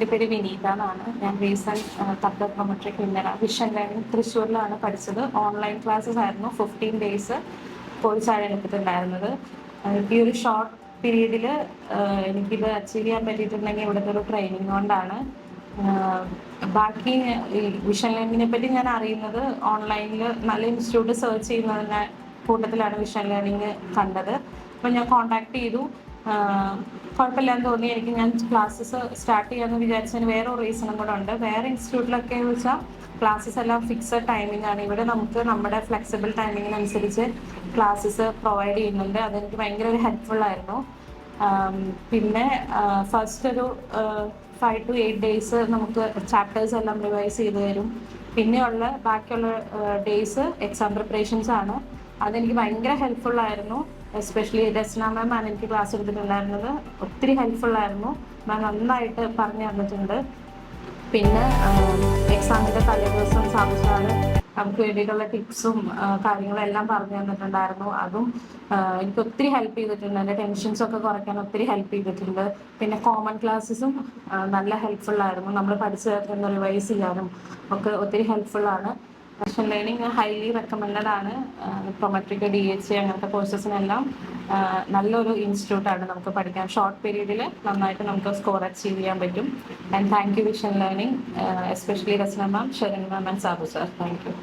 എന്റെ പേര് വിനീത എന്നാണ്. ഞാൻ റീസെന്റ് തത്ത പ്രൊമട്രിക് കിന്നര വിഷൻ ലേണിംഗ് തൃശ്ശൂരിലാണ് പഠിച്ചത്. ഓൺലൈൻ ക്ലാസ്സസ് ആയിരുന്നു ഫിഫ്റ്റീൻ ഡേയ്സ് കോഴ്സാണ് എടുത്തിട്ടുണ്ടായിരുന്നത്. ഈ ഒരു ഷോർട്ട് പീരീഡിൽ എനിക്കിത് അച്ചീവ് ചെയ്യാൻ പറ്റിയിട്ടുണ്ടെങ്കിൽ ഇവിടുത്തെ ഒരു ട്രെയിനിങ് കൊണ്ടാണ്. ബാക്കി വിഷൻ ലേണിങ്ങിനെ പറ്റി ഞാൻ അറിയുന്നത് ഓൺലൈനിൽ നല്ല ഇൻസ്റ്റിറ്റ്യൂട്ട് സെർച്ച് ചെയ്യുന്നതിനെ കൂട്ടത്തിലാണ് വിഷൻ ലേണിംഗ് കണ്ടത്. അപ്പം ഞാൻ കോണ്ടാക്ട് ചെയ്തു. കുഴപ്പമില്ലാന്ന് തോന്നി. എനിക്ക് ഞാൻ ക്ലാസ്സസ് സ്റ്റാർട്ട് ചെയ്യാമെന്ന് വിചാരിച്ചതിന് വേറെ റീസണും കൂടെ ഉണ്ട്. വേറെ ഇൻസ്റ്റിറ്റ്യൂട്ടിലൊക്കെ വെച്ചാൽ ക്ലാസ്സസ് എല്ലാം ഫിക്സഡ് ടൈമിംഗ് ആണ്. ഇവിടെ നമുക്ക് നമ്മുടെ ഫ്ലെക്സിബിൾ ടൈമിങ്ങിനനുസരിച്ച് ക്ലാസ്സസ് പ്രൊവൈഡ് ചെയ്യുന്നുണ്ട്. അതെനിക്ക് ഭയങ്കര ഒരു ഹെൽപ്ഫുൾ ആയിരുന്നു. പിന്നെ ഫസ്റ്റ് ഒരു ഫൈവ് ടു എയ്റ്റ് ഡേയ്സ് നമുക്ക് ചാപ്റ്റേഴ്സ് എല്ലാം റിവൈസ് ചെയ്ത് തരും. പിന്നെയുള്ള ബാക്കിയുള്ള ഡേയ്സ് എക്സാം പ്രിപ്പറേഷൻസ് ആണ്. അതെനിക്ക് ഭയങ്കര ഹെൽപ്ഫുൾ ആയിരുന്നു. എസ്പെഷ്യലി രചന മാം ആണ് എനിക്ക് ക്ലാസ് എടുത്തിട്ടുണ്ടായിരുന്നത്. ഒത്തിരി ഹെൽപ്ഫുൾ ആയിരുന്നു. മാം നന്നായിട്ട് പറഞ്ഞു തന്നിട്ടുണ്ട്. പിന്നെ എക്സാമിന്റെ തലേദിവസം സാധിച്ചാണ് നമുക്ക് വേണ്ടിയിട്ടുള്ള ടിപ്സും കാര്യങ്ങളും എല്ലാം പറഞ്ഞു തന്നിട്ടുണ്ടായിരുന്നു. അതും എനിക്ക് ഒത്തിരി ഹെൽപ്പ് ചെയ്തിട്ടുണ്ട്. എന്റെ ടെൻഷൻസ് ഒക്കെ കുറയ്ക്കാൻ ഒത്തിരി ഹെൽപ്പ് ചെയ്തിട്ടുണ്ട്. പിന്നെ കോമൺ ക്ലാസ്സസും നല്ല ഹെൽപ്ഫുൾ ആയിരുന്നു. നമ്മൾ പഠിച്ചു റിവൈസ് ചെയ്യാനും ഒക്കെ ഒത്തിരി ഹെൽപ്ഫുൾ ആണ്. മെഷീൻ ലേണിംഗ് ഹൈലി റെക്കമെൻഡഡ് ആണ്. പ്രൊമട്രിക് ഡി എച്ച് അങ്ങനത്തെ കോഴ്സസിനെല്ലാം നല്ലൊരു ഇൻസ്റ്റിറ്റ്യൂട്ടാണ് നമുക്ക് പഠിക്കാൻ. ഷോർട്ട് പീരീഡിൽ നന്നായിട്ട് നമുക്ക് സ്കോർ അച്ചീവ് ചെയ്യാൻ പറ്റും. And thank you vision learning especially Rachana ma'am Sherin ma'am and Sabu sir thank you